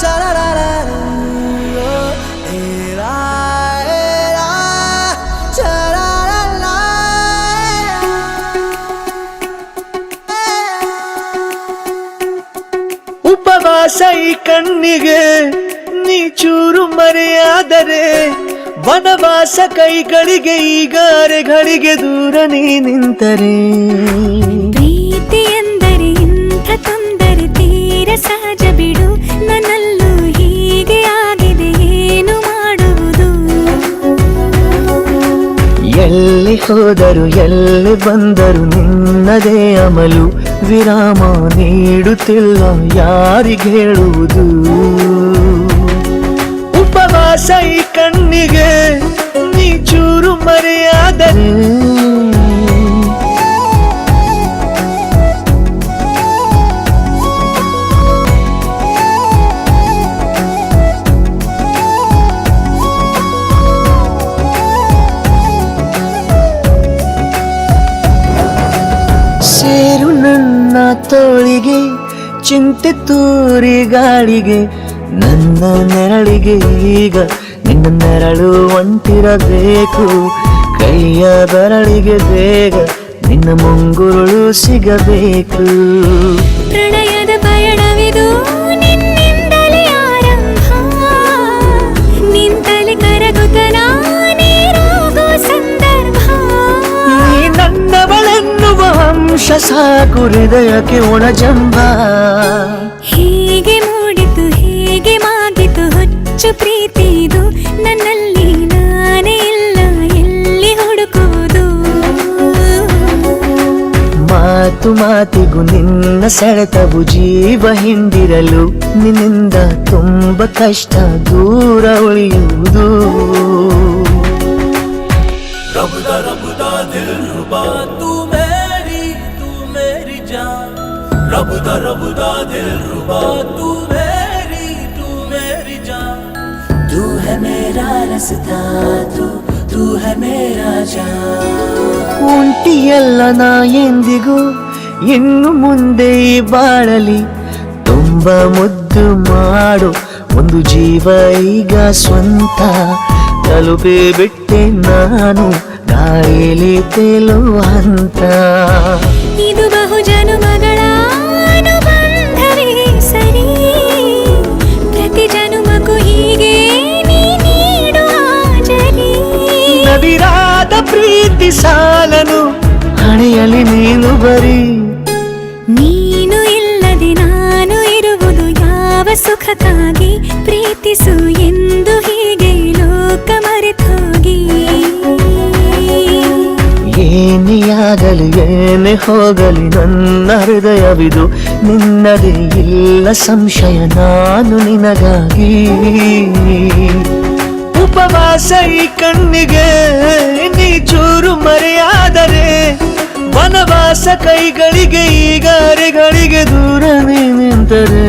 Sha-la-la-la, ಉಪವಾಸ ಈ ಕಣ್ಣಿಗೆ ನೀ ಚೂರು ಮರೆಯಾದರೆ ವನವಾಸ ಕೈಗಳಿಗೆ ಈಗಾರೆಗಳಿಗೆ ದೂರ ನೀ ನಿಂತರೆ ಸಹಜ ಬಿಡು, ನನ್ನಲ್ಲೂ ಹೀಗೆ ಆಗಿದೆ, ಏನು ಮಾಡುವುದು? ಎಲ್ಲಿ ಹೋದರು, ಎಲ್ಲಿ ಬಂದರು ನಿನ್ನದೇ ಅಮಲು, ವಿರಾಮ ನೀಡುತ್ತಿಲ್ಲ, ಯಾರಿಗೆ ಹೇಳುವುದು? ಉಪವಾಸ ಈ ಕಣ್ಣಿಗೆ, ನೀ ಚೂರು ಮರೆಯಾದರೆ ತೋಳಿಗೆ, ಚಿಂತೆ ತೂರಿ ಗಾಳಿಗೆ ನನ್ನ ನೆರಳಿಗೆ ಈಗ ನಿನ್ನ ನೆರಳು ಒಂಟಿರಬೇಕು. ಕೈಯ ಬೆರಳಿಗೆ ಬೇಗ ನಿನ್ನ ಮುಂಗುರುಳು ಸಿಗಬೇಕು. ಪ್ರಣಯದ ಪಯಣವಿದು ಹರ್ಷ ಸಾಕು ಹೃದಯಕ್ಕೆ ಒಣಜಂಬ. ಹೀಗೆ ಮೂಡಿತು ಹೀಗೆ ಮಾಗಿತು ಹುಚ್ಚು ಪ್ರೀತಿದು ನನ್ನಲ್ಲಿ ನಾನೇ ಇಲ್ಲ ಎಲ್ಲಿ ಹುಡುಕುವುದು? ಮಾತು ಮಾತಿಗೂ ನಿನ್ನ ಸೆಳೆತವು ಜೀವ ಹಿಂದಿರಲು ನಿನ್ನಿಂದ ತುಂಬ ಕಷ್ಟ ದೂರ ಉಳಿಯುವುದು. ರಬುದ ರಬುದ ದಿಲ್ रबदा रबदा दिल रुबा तू मेरी तू मेरी जान तू है मेरा रास्ता तू तू है मेरा जान ಒಂಟಿಯಲ್ಲ ನಾ ಎಂದಿಗೂ ಇನ್ನು ಮುಂದೆ ಈ ಬಾಳಲಿ ತುಂಬ ಮುದ್ದು ಮಾಡು ಒಂದು ಜೀವ ಈಗ ಸ್ವಂತ ತಲುಪಿ ಬಿಟ್ಟೆ ನಾನು ಗಾಳಿಲಿ ತೇಲುವ ಬರೀ ನೀನು ಇಲ್ಲದೆ ನಾನು ಇರುವುದು ಯಾವ ಸುಖಕ್ಕಾಗಿ? ಪ್ರೀತಿಸು ಎಂದು ಹೀಗೆ ಲೋಕ ಮರೆತೋಗಿ. ಏನಿಯಾಗಲಿ ಆಗಲಿ ಏನೇ ಹೋಗಲಿ ನನ್ನ ಹೃದಯವಿದು ನಿನ್ನದೇ ಇಲ್ಲ ಸಂಶಯ ನಾನು ನಿನಗಾಗಿ. ಉಪವಾಸ ಈ ಕಣ್ಣಿಗೆ ವನವಾಸ ಕೈಗಳಿಗೆ ಈಗಾರೆಗಳಿಗೆ ದೂರನೇ ನಿಂತರೆ.